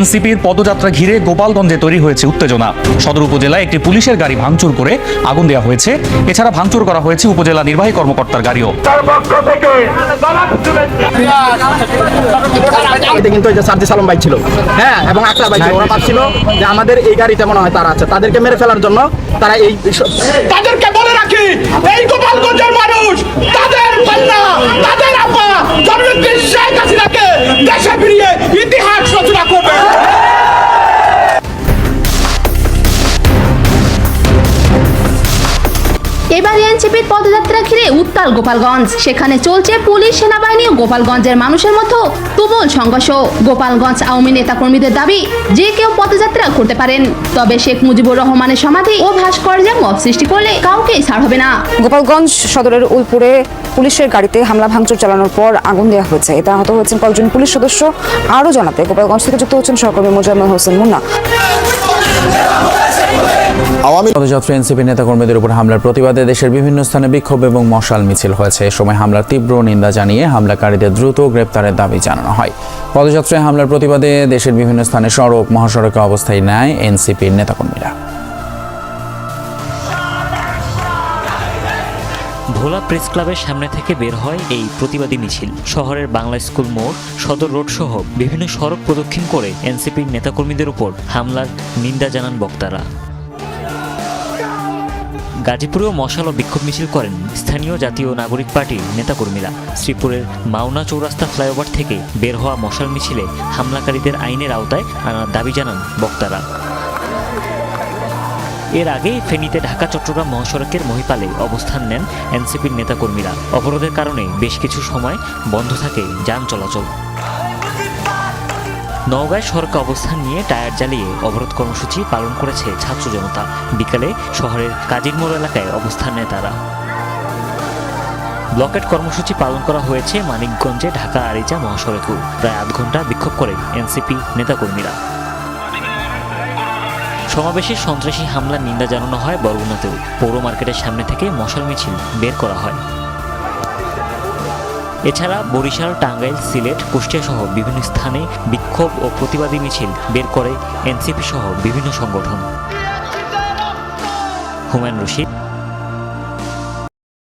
এনসিপির পদযাত্রা ঘিরে গোপালগঞ্জে তৈরি হয়েছে উত্তেজনা। সদর উপজেলায় একটি পুলিশের গাড়ি ভাঙচুর করে আগুন দেওয়া হয়েছে। এছাড়া ভাঙচুর করা হয়েছে উপজেলা নির্বাহী কর্মকর্তার গাড়িও। এতে কিন্তু এই যে সার্জিস আলম ভাই ছিল হ্যাঁ এবং আকরা ভাই ওরা ভাবছিল যে আমাদের এই গাড়িতে মনে হয় তারা আছে। তাদেরকে মেরে ফেলার জন্য তারা এই তাদেরকে বলে রাখি এবার এনসিপির পদযাত্রা ঘিরে উত্তাল গোপালগঞ্জ। সেখানে চলছে পুলিশ, সেনাবাহিনী গোপালগঞ্জের মানুষের মতো তুমুল সংঘর্ষ। গোপালগঞ্জ আওয়ামী নেতাকর্মীদের দাবি, যে কেউ পদযাত্রা করতে পারেন, তবে শেখ মুজিবুর রহমানের সমাধি ও ভাস্কর্যে মত সৃষ্টি করলে কাউকেই ছাড় হবে না। গোপালগঞ্জ সদরের উলপুরে পুলিশের গাড়িতে হামলা ভাঙচুর চালানোর পর আগুন দেওয়া হয়েছে। এতে আহত হয়েছেন কয়েকজন পুলিশ সদস্য। আরও জানাতে গোপালগঞ্জ থেকে যুক্ত হচ্ছেন সহকর্মী মোজাম্মেল হোসেন মুন্না। পদযাত্রা এনসিপি নেতাকর্মীদের উপর হামলার প্রতিবাদে দেশের বিভিন্ন স্থানে বিক্ষোভ এবং মশাল মিছিল হয়েছে। এ সময় হামলার তীব্র নিন্দা জানিয়ে হামলাকারীদের দ্রুত গ্রেপ্তারের দাবি জানানো হয়। পদযাত্রায় হামলার প্রতিবাদে দেশের বিভিন্ন স্থানে সড়ক মহাসড়কে অবস্থায় নেয় এনসিপির নেতাকর্মীরা। ভোলা প্রেস ক্লাবের সামনে থেকে বের হয় এই প্রতিবাদী মিছিল। শহরের বাংলা স্কুল মোড় সদর রোড সহ বিভিন্ন সড়ক প্রদক্ষিণ করে এনসিপির নেতাকর্মীদের উপর হামলার নিন্দা জানান বক্তারা। গাজীপুরেও মশাল ও বিক্ষোভ মিছিল করেন স্থানীয় জাতীয় নাগরিক পার্টির নেতাকর্মীরা। শ্রীপুরের মাওনা চৌরাস্তা ফ্লাইওভার থেকে বের হওয়া মশাল মিছিলে হামলাকারীদের আইনের আওতায় আনার দাবি জানান বক্তারা। এর আগে ফেনীতে ঢাকা, চট্টগ্রাম মহাসড়কের মহিপালে অবস্থান নেন এনসিপির নেতাকর্মীরা। অবরোধের কারণে বেশ কিছু সময় বন্ধ থাকে যান চলাচল। নওগাঁয় সড়কে অবস্থান নিয়ে টায়ার জ্বালিয়ে অবরোধ কর্মসূচি পালন করেছে ছাত্র জনতা। বিকালে শহরের কাজির মোড় এলাকায় অবস্থান নেয় তারা। ব্লকেট কর্মসূচি পালন করা হয়েছে মানিকগঞ্জে ঢাকা আরিচা মহাসড়কেও প্রায় আধ ঘণ্টা বিক্ষোভ করে এনসিপি নেতাকর্মীরা। সমাবেশে সন্ত্রাসী হামলার নিন্দা জানানো হয় বরগুনাতেও। পৌর মার্কেটের সামনে থেকে মশাল মিছিল বের করা হয়। এছাড়া বরিশাল, টাঙ্গাইল, সিলেট, কুষ্টিয়া সহ বিভিন্ন স্থানে বিক্ষোভ ও প্রতিবাদী মিছিল বের করে এনসিপি সহ বিভিন্ন সংগঠন। হুমায়ুন রশিদ